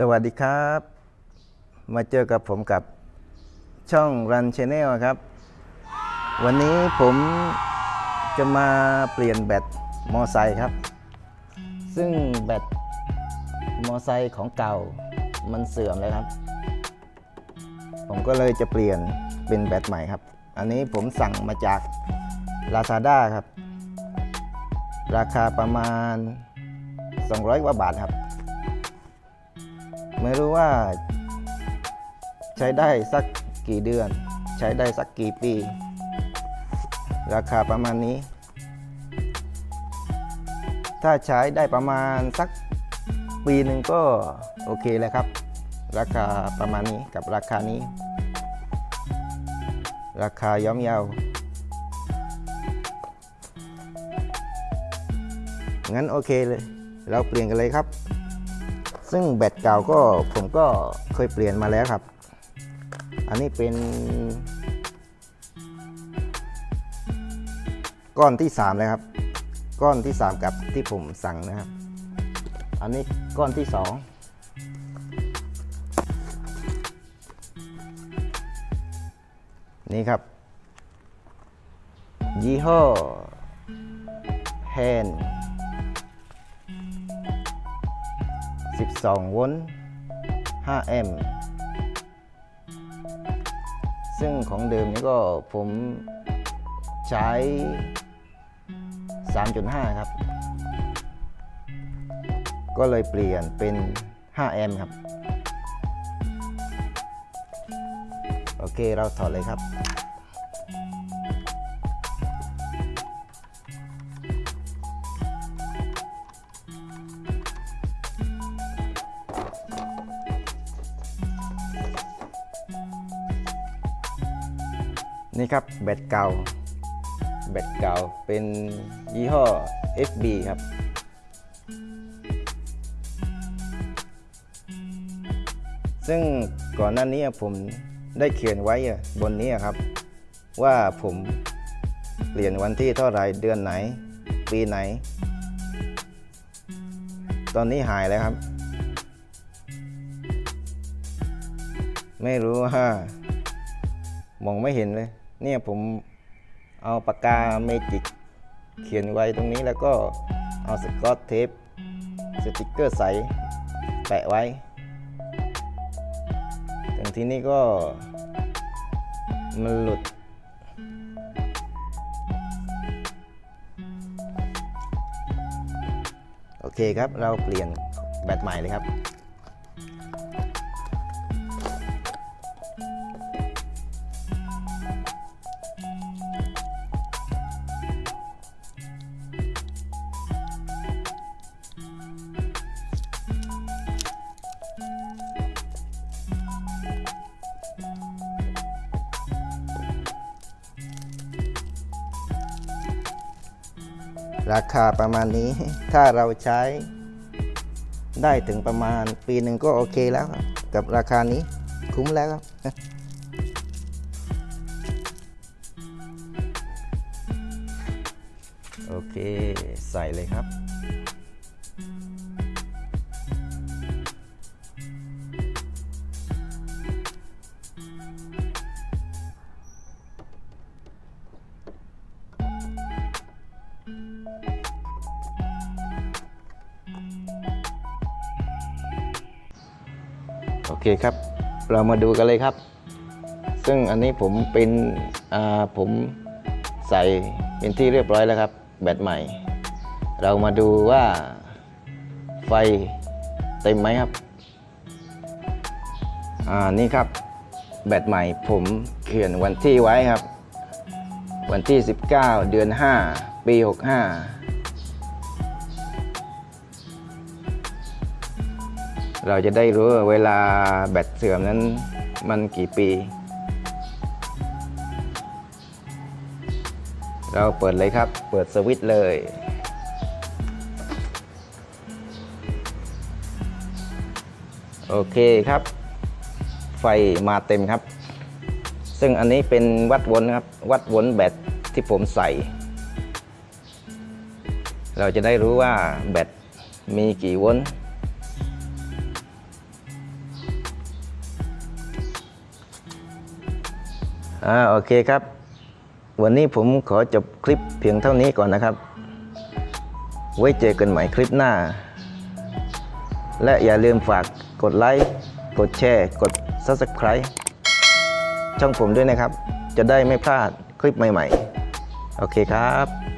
สวัสดีครับ มาเจอกับผมกับช่อง Run Channel ครับ วันนี้ผมจะมาเปลี่ยนแบตมอไซค์ครับ ซึ่งแบตมอไซค์ของเก่ามันเสื่อมแล้วครับ ผมก็เลยจะเปลี่ยนเป็นแบตใหม่ครับ อันนี้ผมสั่งมาจาก Lazada ครับ ราคาประมาณ 200 กว่าบาทครับ ไม่รู้ว่า ใช้ได้สักกี่เดือน ใช้ได้สักกี่ปี ราคาประมาณนี้ ถ้าใช้ได้ประมาณสักปีหนึ่งก็โอเคแล้วครับ ราคาประมาณนี้กับราคานี้ ราคาย่อมเยางั้นโอเคเลย เราเปลี่ยนกันเลยครับ ซึ่งแบตเก่าก็ผมก็เคยเปลี่ยนมาแล้วครับ อันนี้เป็น ก้อนที่ 3 เลยครับ ก้อนที่ 3 กับที่ผมสั่งนะครับ อันนี้ก้อนที่ 2นี่ครับ ยี่ห้อแฮน 12 โวลต์ 5 แอมป์ ซึ่งของเดิมนี่ก็ผมใช้ 3.5 ครับ ก็เลยเปลี่ยนเป็น 5 แอมป์ครับ โอเค เราถอดเลยครับ นี่ครับแบตเก่า แบตเก่าเป็นยี่ห้อ FB ครับ ซึ่งก่อนหน้านี้ผมได้เขียนไว้บนนี้ครับ ว่าผมเปลี่ยนวันที่เท่าไหรเดือนไหน ปีไหน ตอนนี้หายแล้วครับ ไม่รู้ว่ามองไม่เห็นเลย เนี่ยผมเอาปากกาเมจิกเขียนไว้ตรงนี้แล้วก็เอาสกอตเทปสติกเกอร์ใสแปะไว้ถึงที่นี่ก็มันหลุด โอเคครับเราเปลี่ยนแบตใหม่เลยครับ ราคาประมาณนี้ถ้าเราใช้ได้ถึงประมาณปีหนึ่งก็โอเคแล้วครับ กับราคานี้คุ้มแล้วครับ โอเค ใส่เลยครับ โอเคครับ เรามาดูกันเลยครับ ซึ่งอันนี้ผมเป็นผมใส่เป็นที่เรียบร้อยแล้วครับ แบตใหม่ เรามาดูว่าไฟเต็มไหมครับ อ่า นี่ครับ แบตใหม่ผมเขียนวันที่ไว้ครับ วันที่ 19 เดือน 5 ปี 65 เราจะได้รู้ว่าเวลาแบตเสื่อมนั้นมันกี่ปี เราเปิดเลยครับ เปิดสวิตช์เลยโอเคครับ ไฟมาเต็มครับ ซึ่งอันนี้เป็นวัดวนครับ วัดวนแบตที่ผมใส่ เราจะได้รู้ว่าแบตมีกี่วล อ่าโอเคครับ วันนี้ผมขอจบคลิปเพียงเท่านี้ก่อนนะครับ ไว้เจอกันใหม่คลิปหน้า และอย่าลืมฝากกดไลค์กดแชร์ กด Subscribe ช่องผมด้วยนะครับ จะได้ไม่พลาดคลิปใหม่ ๆ โอเคครับ